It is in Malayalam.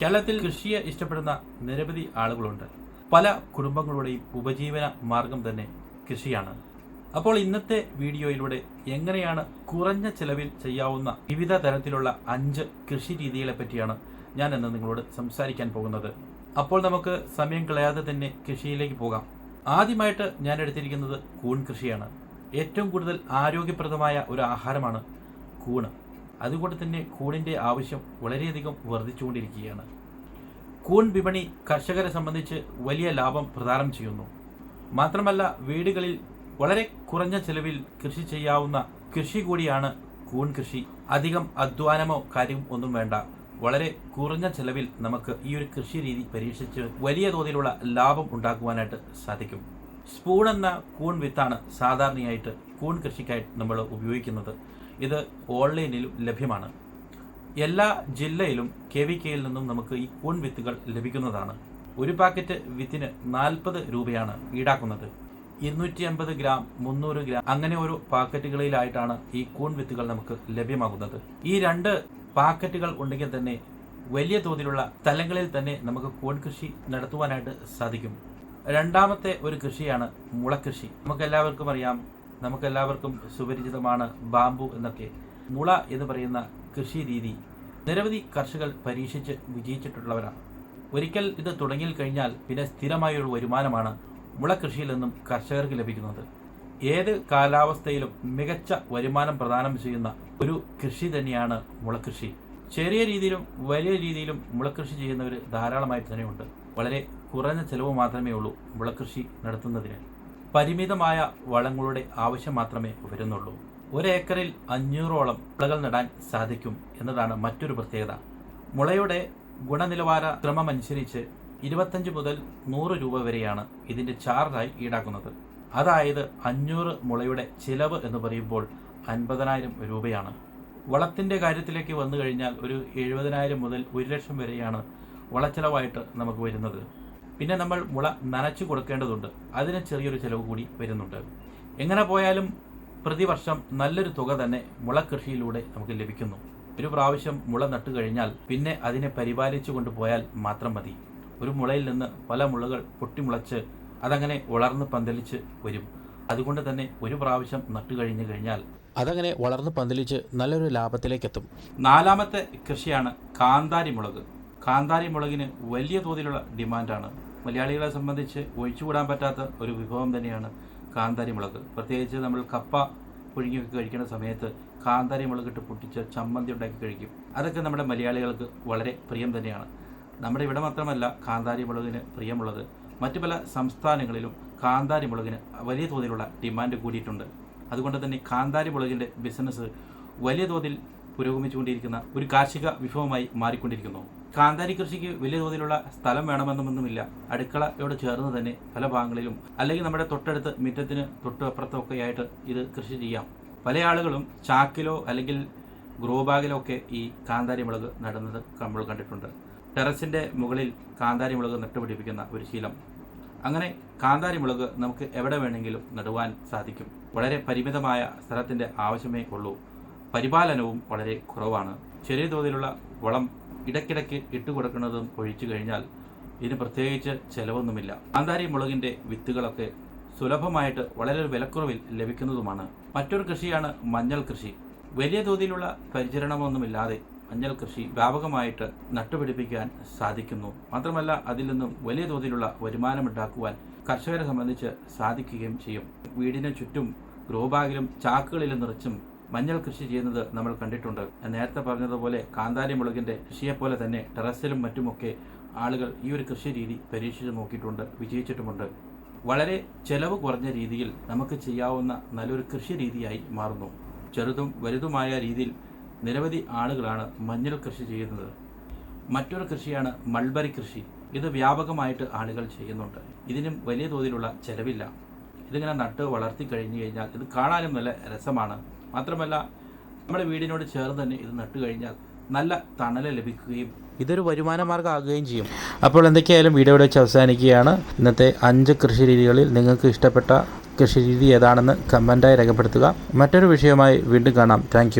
കേരളത്തിൽ കൃഷിയെ ഇഷ്ടപ്പെടുന്ന നിരവധി ആളുകളുണ്ട്. പല കുടുംബങ്ങളുടെയും ഉപജീവന മാർഗം തന്നെ കൃഷിയാണ്. അപ്പോൾ ഇന്നത്തെ വീഡിയോയിലൂടെ എങ്ങനെയാണ് കുറഞ്ഞ ചെലവിൽ ചെയ്യാവുന്ന വിവിധ തരത്തിലുള്ള അഞ്ച് കൃഷി രീതികളെ പറ്റിയാണ് ഞാൻ ഇന്ന് നിങ്ങളോട് സംസാരിക്കാൻ പോകുന്നത്. അപ്പോൾ നമുക്ക് സമയം കളയാതെ തന്നെ കൃഷിയിലേക്ക് പോകാം. ആദ്യമായിട്ട് ഞാൻ എടുത്തിരിക്കുന്നത് കൂൺ കൃഷിയാണ്. ഏറ്റവും കൂടുതൽ ആരോഗ്യപ്രദമായ ഒരു ആഹാരമാണ് കൂണ്. അതുകൊണ്ട് തന്നെ കൂണിന്റെ ആവശ്യം വളരെയധികം വർദ്ധിച്ചുകൊണ്ടിരിക്കുകയാണ്. കൂൺ വിപണി കർഷകരെ സംബന്ധിച്ച് വലിയ ലാഭം പ്രദാനം ചെയ്യുന്നു. മാത്രമല്ല വീടുകളിൽ വളരെ കുറഞ്ഞ ചെലവിൽ കൃഷി ചെയ്യാവുന്ന കൃഷി കൂടിയാണ് കൂൺ കൃഷി. അധികം അധ്വാനമോ കാര്യം ഒന്നും വേണ്ട. വളരെ കുറഞ്ഞ ചെലവിൽ നമുക്ക് ഈ ഒരു കൃഷി രീതി പരീക്ഷിച്ച് വലിയ തോതിലുള്ള ലാഭം ഉണ്ടാക്കുവാനായിട്ട് സാധിക്കും. സ്പൂൺ എന്ന കൂൺ വിത്താണ് സാധാരണയായിട്ട് കൂൺ കൃഷിക്കായിട്ട് നമ്മൾ ഉപയോഗിക്കുന്നത്. ഇത് ഓൺലൈനിലും ലഭ്യമാണ്. എല്ലാ ജില്ലയിലും കെ വി കെയിൽ നിന്നും നമുക്ക് ഈ കൂൺ വിത്തുകൾ ലഭിക്കുന്നതാണ്. ഒരു പാക്കറ്റ് വിത്തിന് നാൽപ്പത് രൂപയാണ് ഈടാക്കുന്നത്. ഇരുന്നൂറ്റി അമ്പത് ഗ്രാം മുന്നൂറ് ഗ്രാം അങ്ങനെ ഓരോ പാക്കറ്റുകളിലായിട്ടാണ് ഈ കൂൺ വിത്തുകൾ നമുക്ക് ലഭ്യമാകുന്നത്. ഈ രണ്ട് പാക്കറ്റുകൾ ഉണ്ടെങ്കിൽ തന്നെ വലിയ തോതിലുള്ള സ്ഥലങ്ങളിൽ തന്നെ നമുക്ക് കൂൺ കൃഷി നടത്തുവാനായിട്ട് സാധിക്കും. രണ്ടാമത്തെ ഒരു കൃഷിയാണ് മുളകൃഷി നമുക്കെല്ലാവർക്കും അറിയാം നമുക്കെല്ലാവർക്കും സുപരിചിതമാണ് ബാമ്പു എന്നൊക്കെ. മുള എന്ന് പറയുന്ന കൃഷി രീതി നിരവധി കർഷകർ പരീക്ഷിച്ച് വിജയിച്ചിട്ടുള്ളവരാണ്. ഒരിക്കൽ ഇത് തുടങ്ങി കഴിഞ്ഞാൽ പിന്നെ സ്ഥിരമായൊരു വരുമാനമാണ് മുളകൃഷിയിൽ നിന്നും കർഷകർക്ക് ലഭിക്കുന്നത്. ഏത് കാലാവസ്ഥയിലും മികച്ച വരുമാനം പ്രദാനം ചെയ്യുന്ന ഒരു കൃഷി തന്നെയാണ് മുളകൃഷി ചെറിയ രീതിയിലും വലിയ രീതിയിലും മുളകൃഷി ചെയ്യുന്നവർ ധാരാളമായി തന്നെയുണ്ട്. വളരെ കുറഞ്ഞ ചെലവ് മാത്രമേ ഉള്ളൂ മുളകൃഷി നടത്തുന്നതിന്. പരിമിതമായ വളങ്ങളുടെ ആവശ്യം മാത്രമേ വരുന്നുള്ളൂ. ഒരേക്കറിൽ അഞ്ഞൂറോളം മുളകൾ നടാൻ സാധിക്കും എന്നതാണ് മറ്റൊരു പ്രത്യേകത. മുളയുടെ ഗുണനിലവാര ക്രമമനുസരിച്ച് ഇരുപത്തഞ്ച് മുതൽ നൂറ് രൂപ വരെയാണ് ഇതിന്റെ ചാർജായി ഈടാക്കുന്നത്. അതായത് അഞ്ഞൂറ് മുളയുടെ ചിലവ് എന്ന് പറയുമ്പോൾ അൻപതിനായിരം രൂപയാണ്. വളത്തിന്റെ കാര്യത്തിലേക്ക് വന്നു കഴിഞ്ഞാൽ ഒരു എഴുപതിനായിരം മുതൽ ഒരു ലക്ഷം വരെയാണ് വളച്ചെലവായിട്ട് നമുക്ക് വരുന്നത്. പിന്നെ നമ്മൾ മുള നനച്ചു കൊടുക്കേണ്ടതുണ്ട്. അതിന് ചെറിയൊരു ചിലവ് കൂടി വരുന്നുണ്ട്. എങ്ങനെ പോയാലും പ്രതിവർഷം നല്ലൊരു തുക തന്നെ മുള കൃഷിയിലൂടെ നമുക്ക് ലഭിക്കുന്നു. ഒരു പ്രാവശ്യം മുള നട്ടു കഴിഞ്ഞാൽ പിന്നെ അതിനെ പരിപാലിച്ചു കൊണ്ടുപോയാൽ മാത്രം മതി. ഒരു മുളയിൽ നിന്ന് പല മുളകൾ പൊട്ടിമുളച്ച് അതങ്ങനെ വളർന്ന് പന്തലിച്ച് വരും. അതുകൊണ്ട് തന്നെ ഒരു പ്രാവശ്യം നട്ടു കഴിഞ്ഞു കഴിഞ്ഞാൽ അതങ്ങനെ വളർന്ന് പന്തലിച്ച് നല്ലൊരു ലാഭത്തിലേക്ക് എത്തും നാലാമത്തെ കൃഷിയാണ് കാന്താരി മുളക് കാന്താരി മുളകിന് വലിയ തോതിലുള്ള ഡിമാൻഡാണ്. മലയാളികളെ സംബന്ധിച്ച് ഒഴിച്ചുകൂടാൻ പറ്റാത്ത ഒരു വിഭവം തന്നെയാണ് കാന്താരി മുളക് പ്രത്യേകിച്ച് നമ്മൾ കപ്പ പുഴുങ്ങിയൊക്കെ കഴിക്കുന്ന സമയത്ത് കാന്താരി മുളകിട്ട് പൊട്ടിച്ച് ചമ്മന്തി ഉണ്ടാക്കി കഴിക്കും. അതൊക്കെ നമ്മുടെ മലയാളികൾക്ക് വളരെ പ്രിയം തന്നെയാണ്. നമ്മുടെ ഇവിടെ മാത്രമല്ല കാന്താരി മുളകിന് പ്രിയമുള്ളത്. മറ്റു പല സംസ്ഥാനങ്ങളിലും കാന്താരി മുളകിന് വലിയ തോതിലുള്ള ഡിമാൻഡ് കൂടിയിട്ടുണ്ട്. അതുകൊണ്ട് തന്നെ കാന്താരി മുളകിന്റെ ബിസിനസ് വലിയ തോതിൽ പുരോഗമിച്ചുകൊണ്ടിരിക്കുന്ന ഒരു കാർഷിക വിഭവമായി മാറിക്കൊണ്ടിരിക്കുന്നു. കാന്താരി കൃഷിക്ക് വലിയ തോതിലുള്ള സ്ഥലം വേണമെന്നൊന്നുമില്ല. അടുക്കളയോട് ചേർന്ന് തന്നെ പല ഭാഗങ്ങളിലും. അല്ലെങ്കിൽ നമ്മുടെ തൊട്ടടുത്ത് മുറ്റത്തിന് തൊട്ടപ്പുറത്തൊക്കെ ആയിട്ട് ഇത് കൃഷി ചെയ്യാം. പല ആളുകളും ചാക്കിലോ അല്ലെങ്കിൽ ഗ്രോ ബാഗിലോ ഒക്കെ ഈ കാന്താരി മുളക് നടുന്നത് നമ്മൾ കണ്ടിട്ടുണ്ട്. ടെറസിന്റെ മുകളിൽ കാന്താരി മുളക് നട്ടുപിടിപ്പിക്കുന്ന ഒരു ശീലം. അങ്ങനെ കാന്താരി മുളക് നമുക്ക് എവിടെ വേണമെങ്കിലും നടുവാൻ സാധിക്കും. വളരെ പരിമിതമായ സ്ഥലത്തിന്റെ ആവശ്യമേ ഉള്ളൂ. പരിപാലനവും വളരെ കുറവാണ്. ചെറിയ തോതിലുള്ള വളം ഇടയ്ക്കിടയ്ക്ക് ഇട്ടുകൊടുക്കുന്നതും ഒഴിച്ചു കഴിഞ്ഞാൽ ഇതിന് പ്രത്യേകിച്ച് ചിലവൊന്നുമില്ല. കാന്താരി മുളകിന്റെ വിത്തുകളൊക്കെ സുലഭമായിട്ട് വളരെ വിലക്കുറവിൽ ലഭിക്കുന്നതുമാണ്. മറ്റൊരു കൃഷിയാണ് മഞ്ഞൾ കൃഷി. വലിയ തോതിലുള്ള പരിചരണമൊന്നുമില്ലാതെ മഞ്ഞൾ കൃഷി വ്യാപകമായിട്ട് നട്ടുപിടിപ്പിക്കാൻ സാധിക്കുന്നു. മാത്രമല്ല അതിൽ നിന്നും വലിയ തോതിലുള്ള വരുമാനമുണ്ടാക്കുവാൻ കർഷകരെ സംബന്ധിച്ച് സാധിക്കുകയും ചെയ്യും. വീടിന് ചുറ്റും ഗ്രോ ബാഗിലും ചാക്കുകളിലും നിറച്ചും മഞ്ഞൾ കൃഷി ചെയ്യുന്നത് നമ്മൾ കണ്ടിട്ടുണ്ട്. നേരത്തെ പറഞ്ഞതുപോലെ കാന്താരി മുളകിന്റെ കൃഷിയെപ്പോലെ തന്നെ ടെറസിലും മറ്റുമൊക്കെ ആളുകൾ ഈ ഒരു കൃഷി രീതി പരീക്ഷിച്ച് നോക്കിയിട്ടുണ്ട് വിജയിച്ചിട്ടുമുണ്ട്. വളരെ ചെലവ് കുറഞ്ഞ രീതിയിൽ നമുക്ക് ചെയ്യാവുന്ന നല്ലൊരു കൃഷി രീതിയായി മാറുന്നു. ചെറുതും വലുതുമായ രീതിയിൽ നിരവധി ആളുകളാണ് മഞ്ഞൾ കൃഷി ചെയ്യുന്നത്. മറ്റൊരു കൃഷിയാണ് മൾബറി കൃഷി. ഇത് വ്യാപകമായിട്ട് ആളുകൾ ചെയ്യുന്നുണ്ട്. ഇതിനും വലിയ തോതിലുള്ള ചെലവില്ല. ഇതിങ്ങനെ നട്ട് വളർത്തി കഴിഞ്ഞു കഴിഞ്ഞാൽ ഇത് കാണാനും നല്ല രസമാണ്. മാത്രമല്ല നമ്മുടെ വീടിനോട് ചേർന്ന് തന്നെ ഇത് നട്ടു കഴിഞ്ഞാൽ നല്ല തണൽ ലഭിക്കുകയും ഇതൊരു വരുമാന മാർഗമാകുകയും ചെയ്യും. അപ്പോൾ എന്തൊക്കെയായാലും വീഡിയോ വെച്ച് അവസാനിക്കുകയാണ്. ഇന്നത്തെ അഞ്ച് കൃഷി രീതികളിൽ നിങ്ങൾക്ക് ഇഷ്ടപ്പെട്ട കൃഷി രീതി ഏതാണെന്ന് കമന്റായി രേഖപ്പെടുത്തുക. മറ്റൊരു വിഷയമായി വീണ്ടും കാണാം. താങ്ക്